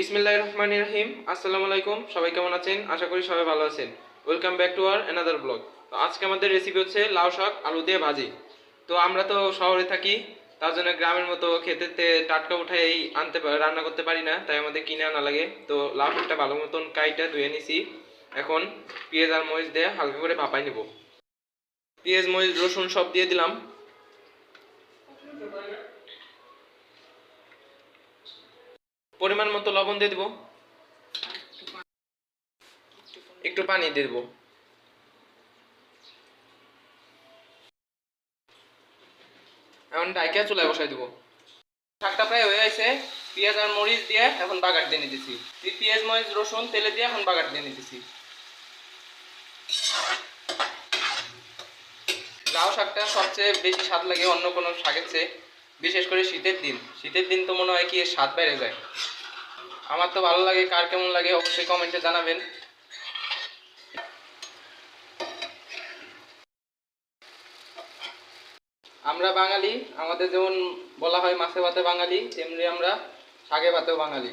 বিসমিল্লাহ রহমান রহিম। আসসালামু আলাইকুম। সবাই কেমন আছেন? আশা করি সবাই ভালো আছেন। ওয়েলকাম ব্যাক টু আর অ্যানাদার ব্লগ তো আজকে আমাদের রেসিপি হচ্ছে লাউ শাক, আলু দিয়ে ভাজি। তো আমরা তো শহরে থাকি, তার জন্য গ্রামের মতো খেতে টাটকা উঠাই আনতে রান্না করতে পারি না, তাই আমাদের কিনে আনা লাগে। তো লাউ শাকটা ভালো মতন কাইটা ধুয়ে নিছি। এখন পেঁয়াজ আর মরিচ দিয়ে হালকা করে ভাপাই নিব। পেঁয়াজ, মরিচ, রসুন সব দিয়ে দিলাম। পরিমাণ মতো লবণ দিয়ে দিব। একটু পানি দিয়ে দেবো। এখন ডাইকা চুলায় বসাই দেবো। শাকটা প্রায় হয়ে আছে পেঁয়াজ আর মরিচ দিয়ে এখন বাগার দিয়ে নিতেছি। পেঁয়াজ, মরিচ, রসুন, তেলে দিয়ে এখন বাগার দিয়ে নিতেছি। লাউ শাকটা সবচেয়ে বেশি স্বাদ লাগে অন্য কোনো শাকের চেয়ে, বিশেষ করে শীতের দিন। শীতের দিন তো মনে হয় কি স্বাদ বেড়ে যায়। আমার তো ভালো লাগে, কার কেমন লাগে অবশ্যই কমেন্টে জানাবেন। আমরা বাঙালি, আমাদের যেমন বলা হয় মাছে ভাতে বাঙালি, তেমনি আমরা শাকে ভাতেও বাঙালি।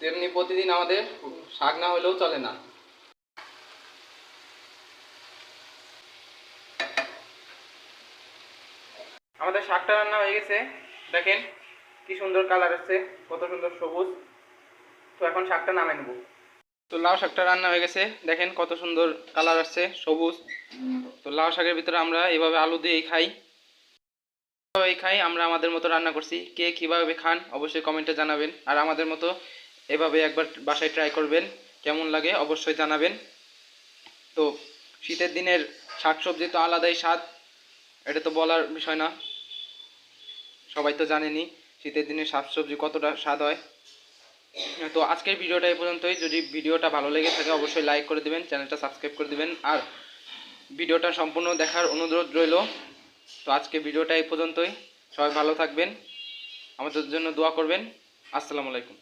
তেমনি প্রতিদিন আমাদের শাক না হলেও চলে না। আমাদের শাকটা রান্না হয়ে গেছে। দেখেন কি সুন্দর কালার আসছে কত সুন্দর সবুজ। তো এখন শাকটা নামে নেব। তো লাউ শাকটা রান্না হয়ে গেছে। দেখেন কত সুন্দর কালার আসছে, সবুজ। তো লাউ শাকের ভিতরে আমরা এভাবে আলু দিয়েই খাই। এই খাই, আমরা আমাদের মতো রান্না করছি। কে কীভাবে খান অবশ্যই কমেন্টে জানাবেন। আর আমাদের মতো এভাবে একবার বাসায় ট্রাই করবেন। কেমন লাগে অবশ্যই জানাবেন। তো শীতের দিনের শাকসবজি তো আলাদাই স্বাদ, এটা তো বলার বিষয় না। সবাই তো জানেনি শীতের দিনে শাকসবজি কতটা স্বাদ হয়। তো আজকের ভিডিওটা এই পর্যন্তই। যদি ভিডিওটা ভালো লেগে থাকে, অবশ্যই লাইক করে দিবেন চ্যানেলটা সাবস্ক্রাইব করে দেবেন। আর ভিডিওটা সম্পূর্ণ দেখার অনুরোধ রইল। তো আজকে ভিডিওটা এই পর্যন্তই। সবাই ভালো থাকবেন। আমাদের জন্য দোয়া করবেন। আসসালামু আলাইকুম।